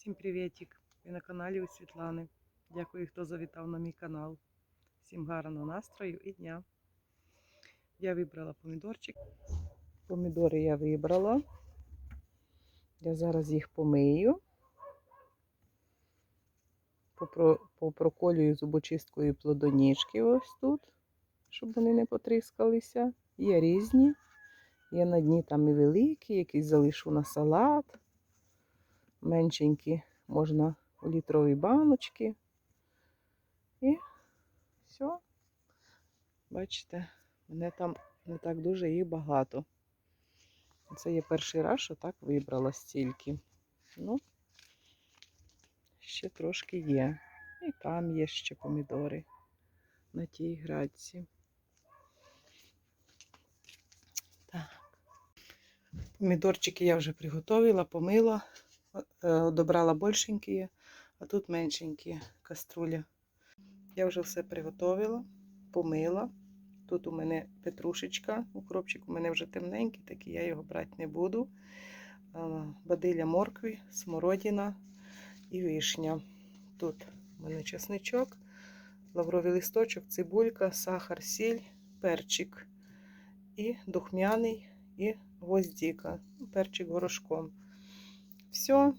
Всім привітик! Ви на каналі у Світлани. Дякую, хто завітав на мій канал. Всім гарного настрою і дня. Я вибрала помідорчик. Помідори я вибрала. Я зараз їх помию. Попроколюю зубочисткою плодоніжки ось тут, щоб вони не потріскалися. Є різні. Є на дні там і великі, якісь залишу на салат. Меншенькі можна у літрові баночки. І все. Бачите, мене там не так дуже їх багато. Це є перший раз, що так вибрала стільки. Ну, ще трошки є. І там є ще помідори на тій градці. Так. Помідорчики я вже приготувала, помила, добрала більшенькі, а тут меншенькі каструля. Я вже все приготувала, помила. Тут у мене петрушечка, укропчик у мене вже темненький, такий я його брати не буду. Бадиля моркви, смородина і вишня. Тут у мене чесничок, лавровий листочок, цибулька, сахар, сіль, перчик і духмяний, і гвоздіка, перчик горошком. Все,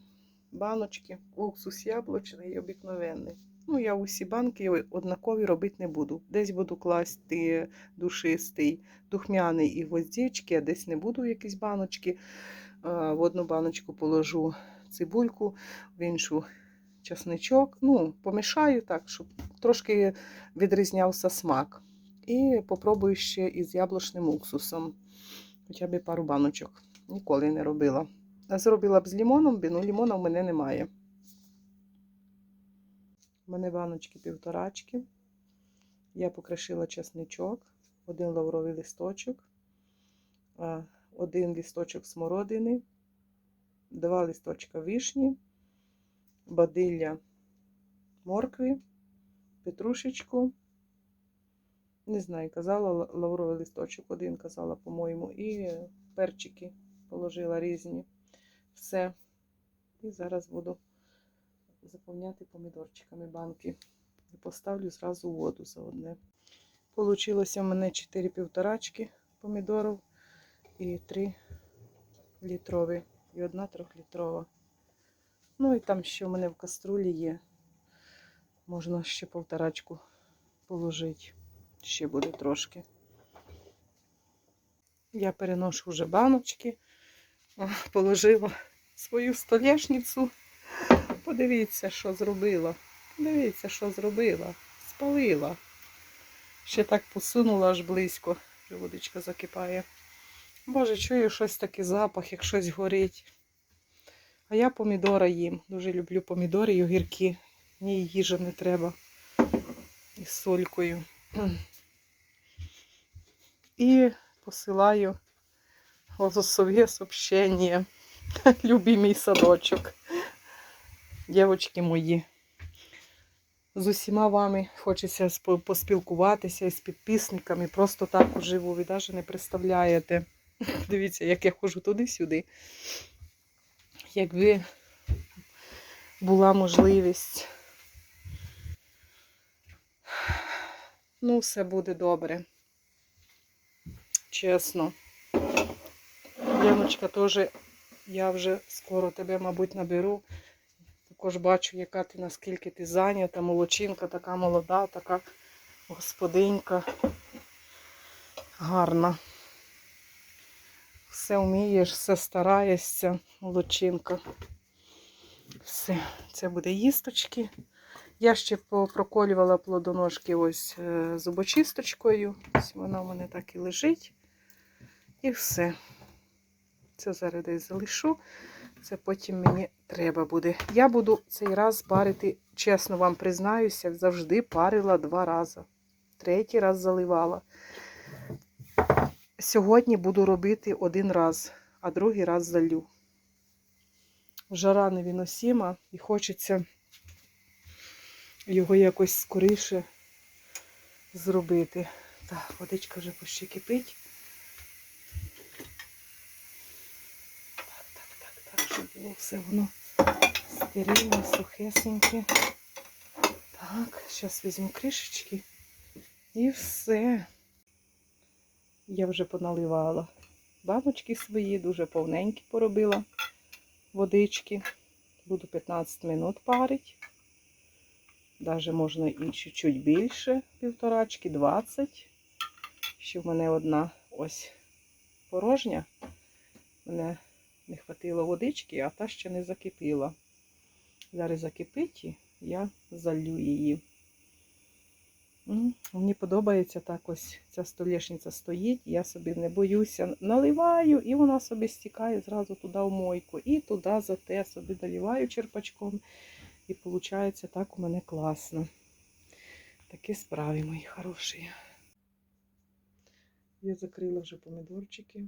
баночки, уксус яблучний і обикновенний. Ну, я усі банки однакові робити не буду. Десь буду класти душистий, духмяний і гвоздички, а десь не буду якісь баночки. В одну баночку положу цибульку, в іншу чесничок. Ну, помішаю так, щоб трошки відрізнявся смак. І попробую ще із яблучним уксусом. Хоча б пару баночок. Ніколи не робила. Зробила б з лімоном, бо ну, лімона в мене немає. У мене баночки півторачки. Я покришила чесничок, один лавровий листочок, один листочок смородини, два листочка вишні, бадилля моркви, петрушечку. Не знаю, казала лавровий листочок, один казала, по-моєму, і перчики положила різні. Все. І зараз буду заповняти помідорчиками банки. І поставлю зразу воду за одне. Получилося в мене 4 півторачки помідорів і 3 літрові, і одна трьохлітрова. Ну і там ще в мене в каструлі є. Можна ще півторачку положити. Ще буде трошки. Я переношу вже баночки. Положила свою столешницю. Подивіться, що зробила. Подивіться, що зробила. Спалила. Ще так посунула аж близько. Вже водичка закипає. Боже, чую щось такий запах, як щось горить. А я помідора їм. Дуже люблю помідори і огірки. Мені їжі не треба. Із солькою. І посилаю голосове сообщення. Любий мій садочок. Дівочки мої. З усіма вами хочеться поспілкуватися із підписниками. Просто так уживу. Ви навіть не представляєте. Дивіться, як я ходжу туди-сюди. Якби була можливість. Ну, все буде добре. Чесно. Яночка теж, я вже скоро тебе, мабуть, наберу. Також бачу, яка ти, наскільки ти зайнята, молодчинка, така молода, така господинька. Гарна. Все вмієш, все стараєшся, молодчинка. Все, це буде їсточки. Я ще попроколювала плодоножки ось е, зубочисточкою. Ось вона у мене так і лежить. І все. Це зараз десь залишу. Це потім мені треба буде. Я буду цей раз парити, чесно вам признаюся, завжди парила два рази. Третій раз заливала. Сьогодні буду робити один раз, а другий раз залю. Жара невіносима і хочеться його якось скоріше зробити. Так, водичка вже почти кипить. Так, так, так, так, щоб було все воно рівне, сухесеньке. Так, зараз візьму кришечки. І все. Я вже поналивала баночки свої, дуже повненькі поробила водички. Буду 15 минут парити. Даже можна і чуть-чуть більше, півторачки, 20. Ще в мене одна ось порожня. Мене не хватило водички, а та ще не закипіла. Зараз закипить і я залью її. М, Мені подобається так ось ця столешниця стоїть, я собі не боюся, наливаю, і вона собі стікає зразу туди в мойку. І туди за те собі наливаю черпачком. І виходить так у мене класно. Такі справи, мої хороші. Я закрила вже помідорчики.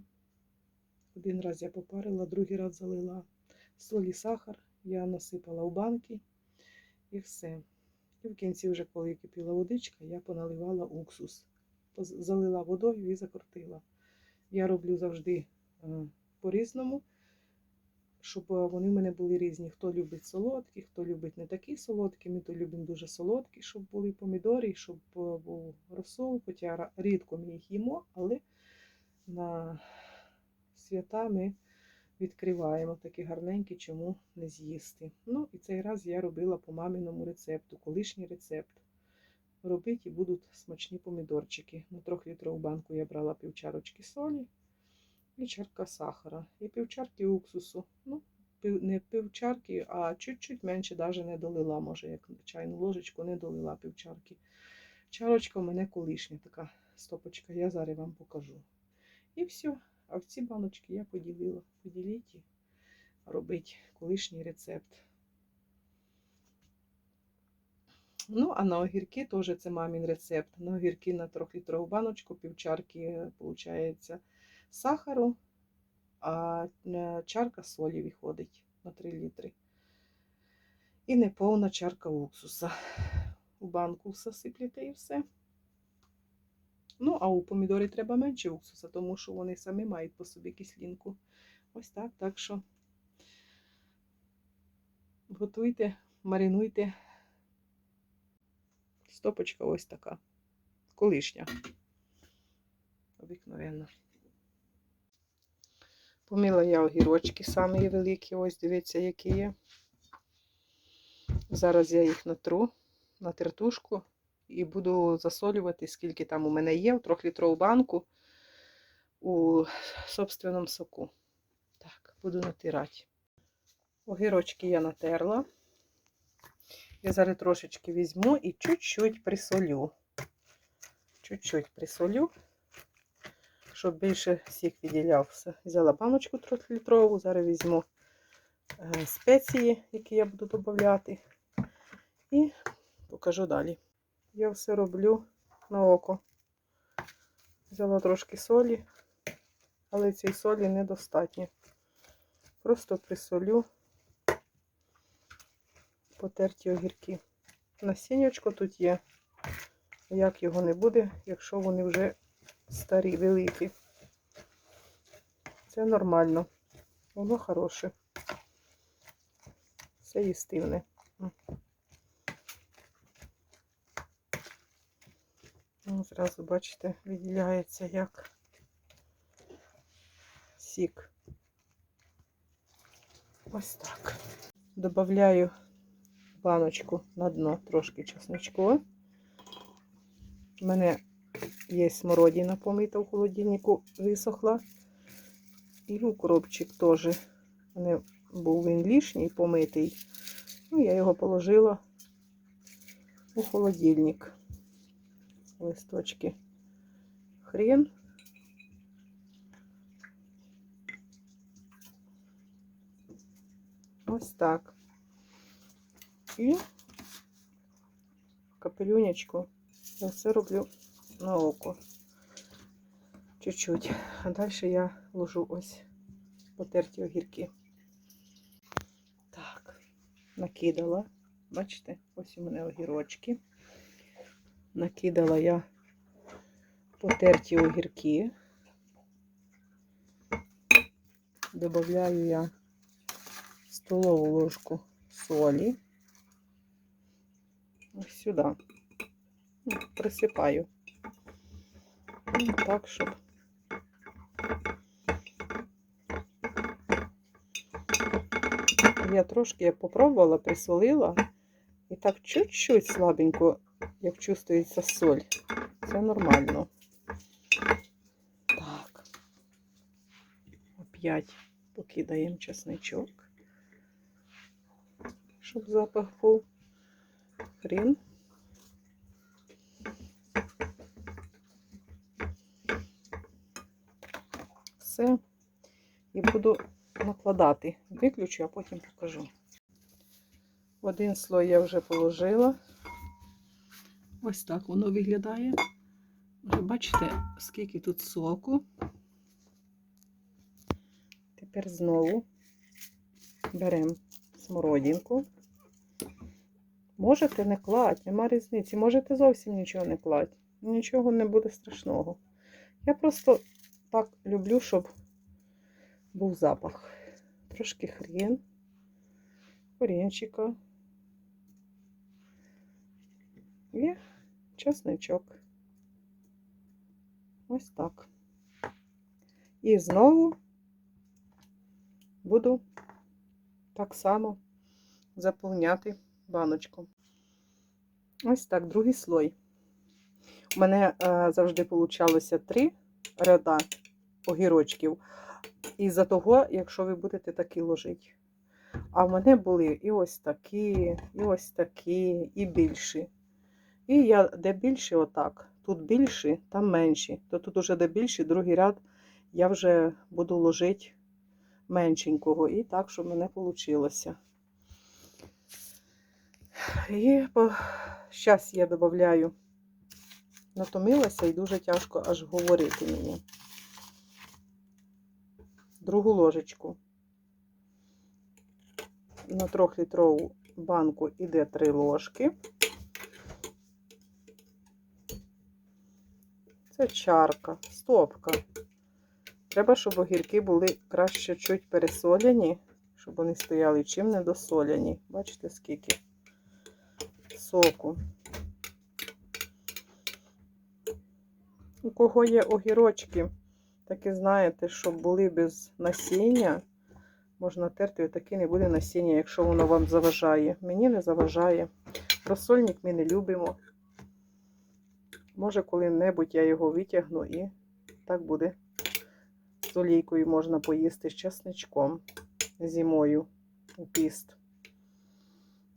Один раз я попарила, другий раз залила соль і сахар. Я насипала у банки і все. І в кінці, вже коли кипіла водичка, я поналивала уксус. Залила водою і закрутила. Я роблю завжди е, по-різному, щоб е, вони в мене були різні. Хто любить солодкі, хто любить не такі солодкі. Ми то любимо дуже солодкі, щоб були помідори, щоб е, був розсол. Хоча рідко ми їх їмо, але на свята ми відкриваємо такі гарненькі, чому не з'їсти. Ну, і цей раз я робила по маміному рецепту, колишній рецепт. Робить і будуть смачні помідорчики. На трьохлітрову банку я брала півчарочки солі і чарка сахара, і півчарки уксусу. Ну, не півчарки, а чуть-чуть менше навіть не долила, може, як чайну ложечку не долила півчарки. Чарочка у мене колишня така стопочка, я зараз вам покажу. І все. А ці баночки я поділила. Поділіть і робить колишній рецепт. Ну, а на огірки теж це мамін рецепт. На огірки на 3-літрову баночку, півчарки, виходить, сахару, а чарка солі виходить на 3 літри. І неповна чарка уксуса. У банку все сиплете і все. Ну, а у помідорі треба менше уксуса, тому що вони самі мають по собі кислинку. Ось так. Так що готуйте, маринуйте. Стопочка ось така. Колишня. Обикновенна. Помила я огірочки самі великі, ось дивіться, які є. Зараз я їх натру на тертушку і буду засолювати, скільки там у мене є, в трьохлітрову банку у собственному соку. Так, буду натирати. Огірочки я натерла. Я зараз трошечки візьму і чуть-чуть присолю. Чуть-чуть присолю, щоб більше сік відділявся. Взяла баночку трьохлітрову, зараз візьму е, спеції, які я буду додавати, і покажу далі. Я все роблю на око. Взяла трошки солі, але цієї солі недостатньо. Просто присолю потерті огірки. Насіннячко тут є. Як його не буде, якщо вони вже старі, великі. Це нормально. Воно хороше. Все їстивне. Ну, Зразу, бачите, виділяється як сік. Ось так. Добавляю баночку на дно трошки чесночку. У мене є смородина помита в холодильнику, висохла. І укропчик теж. У мене був він лишній помитий. Ну, я його положила у холодильник. Листочки хрен. Ось так. І капелюнечку я все роблю на око. Чуть-чуть. А далі я ложу ось потерті огірки. Так, накидала. Бачите, ось у мене огірочки. Накидала я потерті огірки. Добавляю я столову ложку солі. Ось сюди. Ну, Присипаю. Ну, Так, щоб. Я трошки я попробувала, присолила. І так чуть-чуть слабенько, як чувствується соль. Це нормально. Так. Опять покидаємо чесничок. Щоб запах був. Хрін. Все. І буду накладати. Виключу, а потім покажу. Один слой я вже положила. Ось так воно виглядає. Вже бачите, скільки тут соку. Тепер знову беремо смородинку. Можете не кладь, нема різниці. Можете зовсім нічого не кладь. Нічого не буде страшного. Я просто так люблю, щоб був запах. Трошки хрін, корінчика і чесничок. Ось так. І знову буду так само заповняти баночку. Ось так, другий слой. У мене е, завжди получалося три ряда огірочків. Із-за того, якщо ви будете такі ложити. А в мене були і ось такі, і ось такі, і більші. І я де більше, отак. Тут більші, там менші. То тут уже де більші, другий ряд я вже буду ложити меншенького. І так, щоб мене вийшло. І зараз я додаю, натомилася і дуже тяжко аж говорити мені. Другу ложечку. На трьохлітрову банку іде 3 ложки. Це чарка, стопка. Треба, щоб огірки були краще чуть пересоляні, щоб вони стояли чим не досоляні. Бачите, скільки соку. У кого є огірочки, так і знаєте, щоб були без насіння, можна терти, таки не буде насіння, якщо воно вам заважає. Мені не заважає. Розсольник ми не любимо. Може, коли-небудь я його витягну і так буде. З олійкою можна поїсти з чесничком зимою у піст.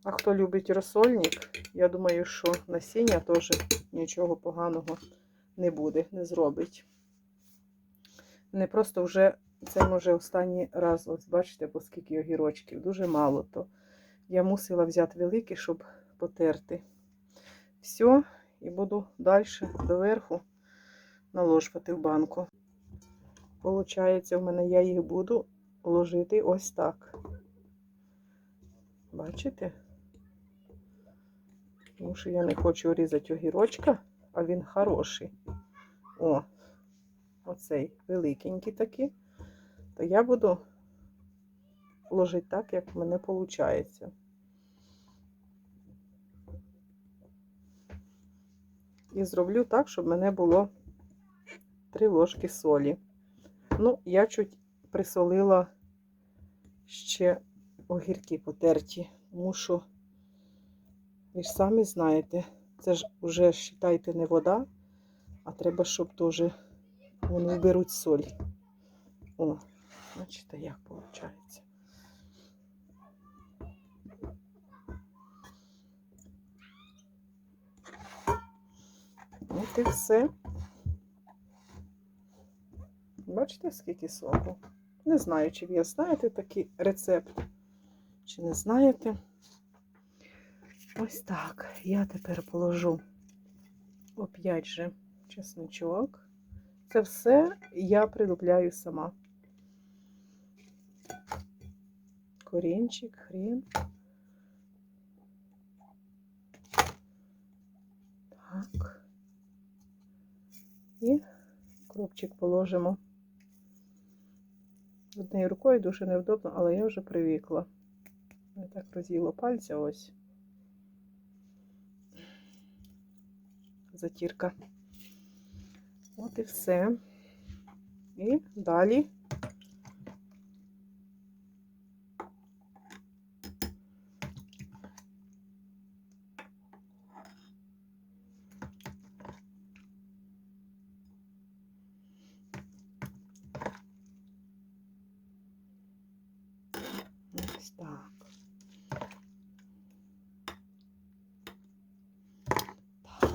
А хто любить розсольник, я думаю, що насіння теж нічого поганого не буде, не зробить. Не просто вже, це може останній раз, ось бачите, по скільки огірочків, дуже мало, то я мусила взяти великий, щоб потерти. Все, і буду далі доверху наложувати в банку. Получається, в мене я їх буду ложити ось так. Бачите? Тому що я не хочу різати огірочка, а він хороший. О, оцей великенький такий. То я буду ложити так, як в мене виходить. І зроблю так, щоб мене було 3 ложки солі. Ну, я чуть присолила ще огірки потерті, тому що, ви ж самі знаєте, це ж вже, вважайте, не вода, а треба, щоб теж вони вберуть соль. О, бачите, як виходить. От і все. Бачите, скільки соку? Не знаю, чи ви знаєте такий рецепт, чи не знаєте. Ось так. Я тепер положу оп'ять же чесничок. Це все я придупляю сама. Корінчик, хрін. Так. І кропчик положимо. Однією рукою дуже невдобно, але я вже привикла. Так роз'їло пальця ось. Затірка. От і все. І далі. Ось так.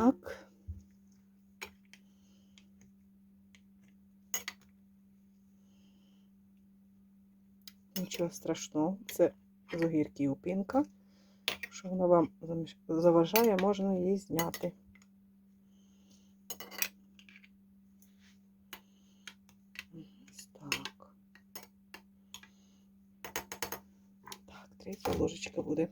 Так. Нічого страшного, це з огірків пінка. Якщо вона вам заважає, можна її зняти. Ось так. Так, третя ложечка буде.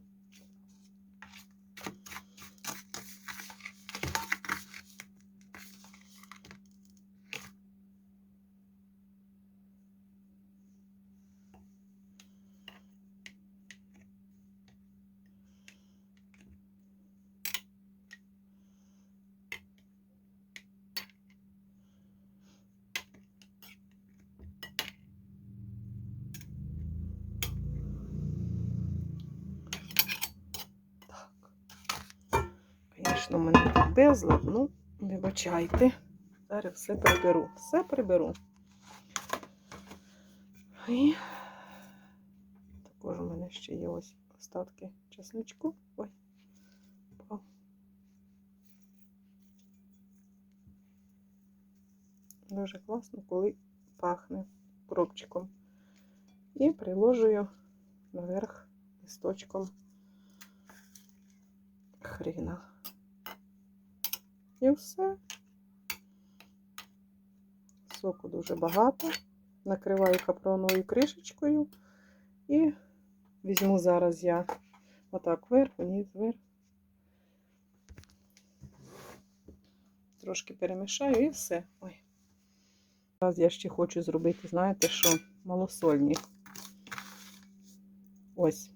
Звісно, мене тут ну, вибачайте. Зараз все приберу. Все приберу. І також у мене ще є ось остатки чесничку. Ой. Дуже класно, коли пахне кропчиком. І приложую наверх листочком хріна. І все. Соку дуже багато. Накриваю капроновою кришечкою і візьму зараз я отак вверх, вниз, вверх. Трошки перемішаю і все. Ой. Зараз я ще хочу зробити, знаєте що, малосольні. Ось.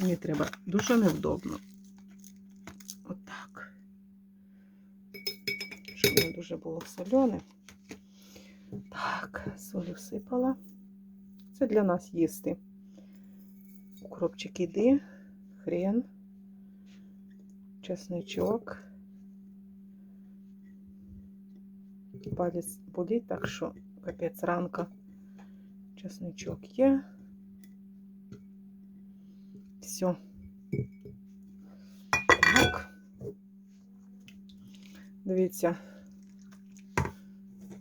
Мені треба дуже невдобно. Отак. Щоб не дуже було солене. Так, солі всипала. Це для нас їсти. Укропчик іди, хрен, чесничок. Палець болить, так що капець ранка. Чесничок є. Все. Так. Дивіться,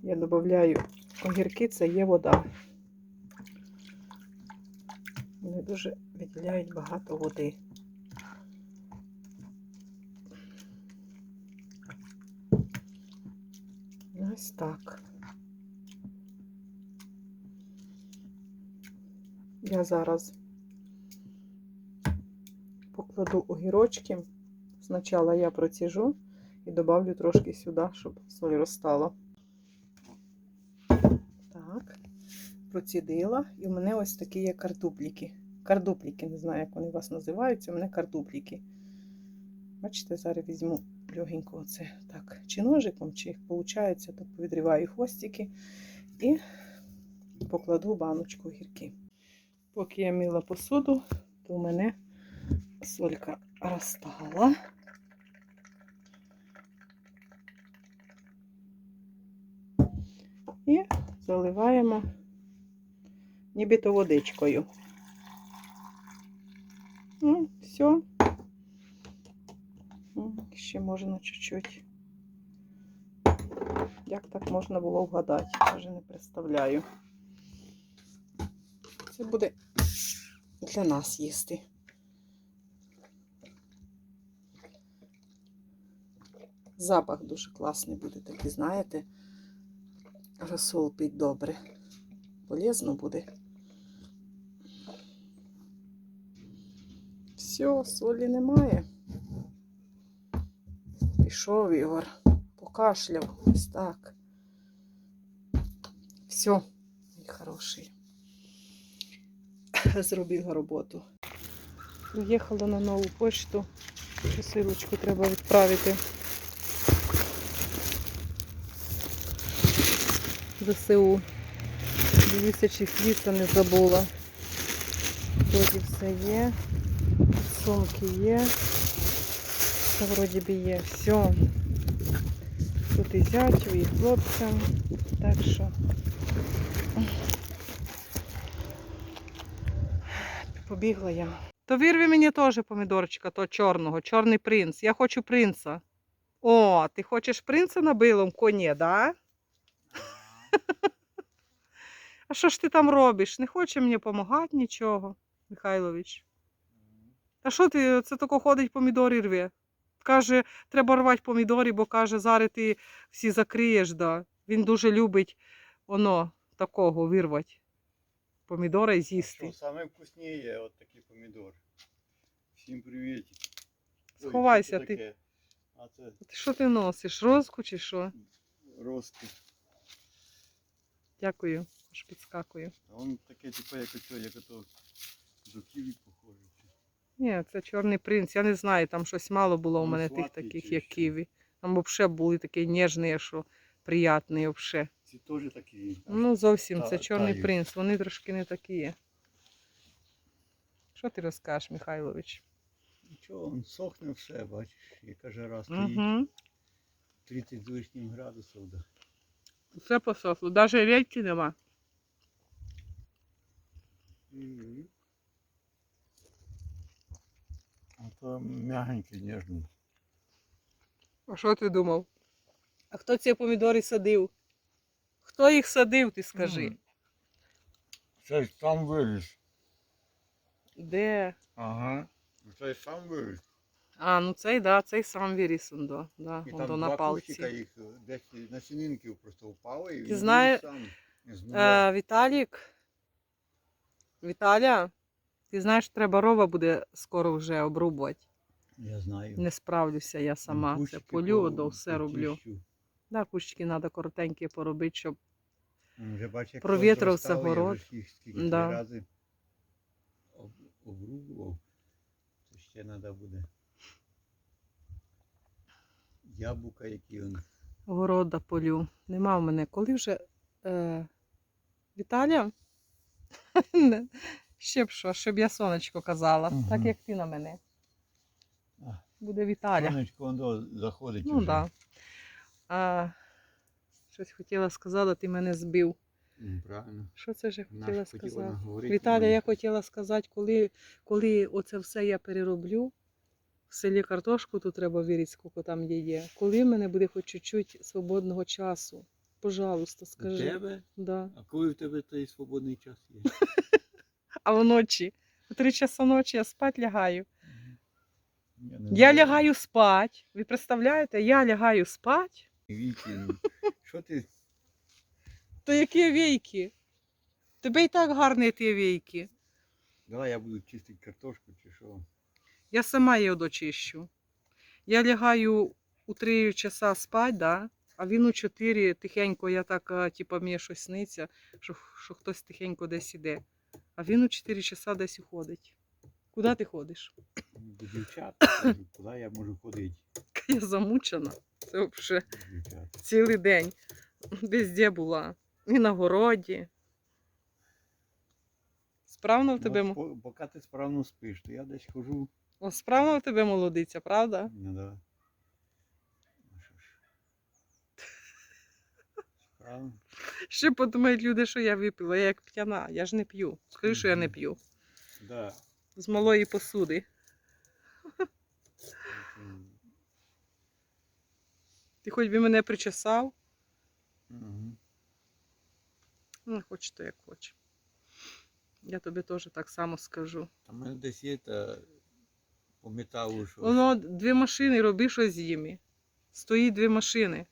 я додаю огірки, це є вода. Вони дуже виділяють багато води. Ось так. Я зараз покладу огірочки. Спочатку я проціжу і добавлю трошки сюди, щоб соль розстала. Так, процідила. І в мене ось такі є картопліки. Картопліки, не знаю, як вони вас називаються, у мене картопліки. Бачите, зараз візьму легенько оце так, чи ножиком, чи як виходить, то повідріваю хвостики і покладу баночку гірки. Поки я мила посуду, то у мене солька розстала. І заливаємо нібито водичкою. Ну, все. Ще можна чуть-чуть. Як так можна було вгадати? Вже не представляю. Це буде для нас їсти. Запах дуже класний буде такий, знаєте, розсол пить добре. Полезно буде. Все, солі немає. Пішов Ігор, покашляв. Ось так. Все, мій хороший. Зробила роботу. Приїхала на нову пошту. Посилочку треба відправити. ЗСУ. Дивіться, чи фліса не забула. Вроді все є. Сумки є. Все вроді би є. Все. Тут і зятю, і хлопцям. Так що. Побігла я. То вирви мені теж помідорчика, то чорного, чорний принц. Я хочу принца. О, ти хочеш принца на билому коні, да? А що ж ти там робиш? Не хоче мені допомагати нічого, Михайлович. А що ти це тако ходить помідори рве? Каже, треба рвати помідори, бо каже, зараз ти всі закриєш, да. Він дуже любить воно такого вирвати. Помідора і з'їсти. Що саме вкусніє от такий помідор. Всім привіт. Сховайся, це ти. А це Ти що ти носиш? Розку чи що? ростки. Дякую, аж підскакую. А він таке, типу, як ото, як ото до ківі. Ні, це чорний принц. Я не знаю, там щось мало було у Ну, мене тих таких, як ківі. Там взагалі були такі ніжні, що приятні взагалі. Ці теж такі. Ну, зовсім це чорний тають. принц, вони трошки не такі є. Що ти розкажеш, Михайлович? Нічого, він сохне все, бачиш, яка жара стоїть. Угу. 30 з лишнім градусів. Да. Все посохло, навіть редьки нема. А то м'ягенький, ніжний. А що ти думав? А хто ці помідори садив? Хто їх садив, ти скажи? М. Це ж сам виріс. Де? Ага. Це ж сам виріс. А, ну цей, да, цей сам виріс, он до, да, І он там до два на кущика палці. їх е, десь на сінинки просто впали. І Ти він знає- сам з нуля. Е, Віталік, Віталя, ти знаєш, треба рова буде скоро вже обрубувати. Я знаю. Не справлюся я сама. Це полю, по- до все роблю. Да, кущики треба коротенькі поробити, щоб Провітрився город. Да. рази обрубував. Це ще треба буде. Яблука, які он. города полю. Нема в мене. Коли вже е, Віталя? Ще б що, щоб я сонечко казала, Мгм. так як ти на мене. А, Буде Віталя. Сонечко воно заходить Ну уже. Да. А, щось хотіла сказати, ти мене збив. М, Правильно. Що це ж я Вона хотіла ж хотіла сказати? наговорити Віталя, мені. я хотіла сказати, коли, коли оце все я перероблю, в селі картошку тут треба вірити, скільки там є. Коли в мене буде хоч чуть-чуть свободного часу? Пожалуйста, У скажи. тебе? Да. А коли в тебе той свободний час є? А вночі, у три часа ночі я спать лягаю. Я, не Я лягаю спать. Ви представляєте, я лягаю спать. Віки, ну, що ти? То які війки? Тебе і так гарні ті війки. Давай я буду чистити картошку чи що? Я сама її дочищу. Я лягаю у 3 часа спать, да? а він у 4 тихенько, я так, а, типа, мені щось сниться, що, що хтось тихенько десь іде. А він у 4 часа десь уходить. Куди ти ходиш? До дівчат. Куди я можу ходити? Я замучена. Це взагалі цілий день. Везде була. І на городі. Справно в тебе, Ну, поки ти справно спиш, то я десь хожу. О, справно в тебе молодиця, правда? Ну, да. Ну, що ж. Справно. Ще подумають люди, що я випила, я як п'яна. Я ж не п'ю. Скажи, що я не п'ю. Да. З малої посуди. Ти хоч би мене причесав, мгм. ну, хоч то як хоче. Я тобі теж так само скажу. А в мене десь є та по металу, що. Воно дві машини, роби щось з ними. Стоїть дві машини.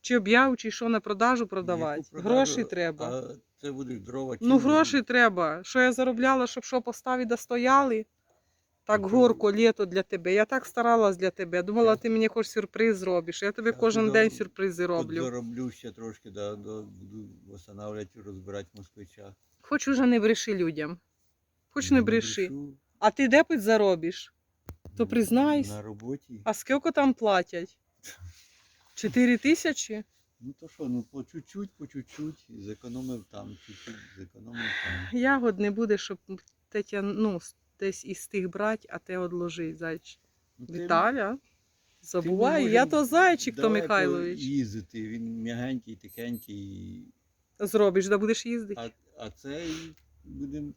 Чи об'яву, чи що на продажу продавати. Яку продажу? Гроші треба. А це будуть дрова. чи Ну, ні? гроші треба. Що я заробляла, щоб що поставити, да стояли. Так Ну, горко, літо для тебе. Я так старалась для тебе. Думала, ти мені хоч сюрприз зробиш. Я тобі Щас кожен піду- день сюрпризи роблю. Зароблю ще трошки, да, да, буду восстанавливати, розбирати москвича. Хоч уже не бреши людям. Хоч не бреши. брешу. А ти де пить заробиш? То признайся. На роботі. А скільки там платять? Чотири тисячі? Ну то що, ну по чуть-чуть, по чуть-чуть. Зекономив там, чуть-чуть, зекономив там. Ягод не буде, щоб Тетя, ну, десь із тих брати, а те одложить, зайчик. Ну, ти- Віталя, ти забуваю, я то зайчик, то далеко Михайлович. їздити, він м'ягенький, тихенький. Зробиш, да будеш їздити. А, а цей будемо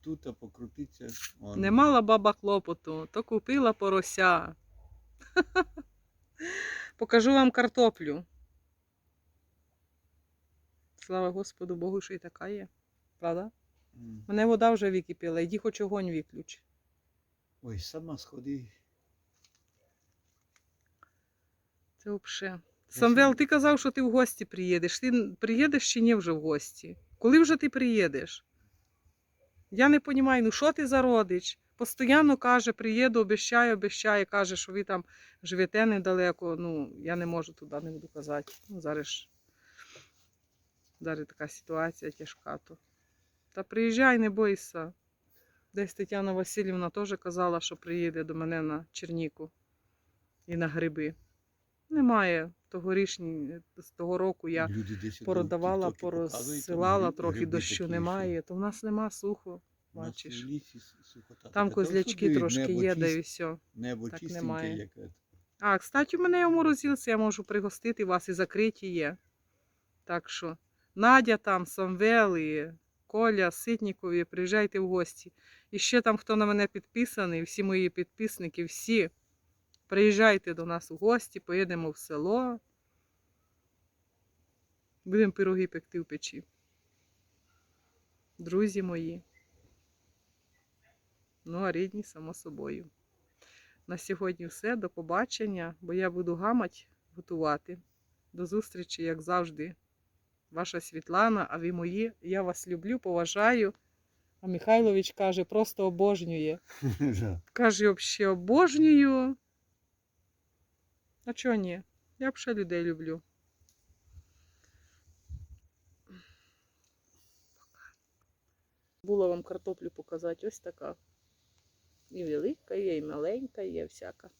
тут а покрутитися. Он. Не мала баба клопоту, то купила порося. Покажу вам картоплю. Слава Господу Богу, що і така є. Правда? М. Мене вода вже википіла, іди хоч огонь виключ. Ой, сама сходи. Це взагалі. Самвел, ти казав, що ти в гості приїдеш. Ти приїдеш чи ні вже в гості? Коли вже ти приїдеш? Я не розумію, ну що ти за родич? Постоянно каже, приїду, обіщає, обіщає, каже, що ви там живете недалеко. Ну, я не можу туди, не буду казати. Ну, зараз, зараз така ситуація тяжка. То. Та приїжджай, не бойся. Десь Тетяна Васильівна теж казала, що приїде до мене на Черніку і на гриби. Немає. Тогорічні, з того року я там порозсилала, трохи дощу немає, то в нас нема сухо. У бачиш. лісі сухота Там. Та козлячки трошки є, да і все. Небо так чистеньке, немає. як. А, кстати, у мене є в морозилці, я можу пригостити вас і закриті є. Так що Надя там, Самвел і Коля, Ситнікові, приїжджайте в гості. І ще там, хто на мене підписаний, всі мої підписники, всі, приїжджайте до нас у гості, поїдемо в село. Будемо пироги пекти в печі. Друзі мої. Ну, а рідні, само собою. На сьогодні все. До побачення, бо я буду гамать готувати. До зустрічі, як завжди. Ваша Світлана, а ви мої. Я вас люблю, поважаю. А Михайлович каже, просто обожнює. Каже, взагалі обожнюю. А чого ні? Я взагалі людей люблю. Була вам картоплю показати, ось така. І велика є, і маленька є всяка.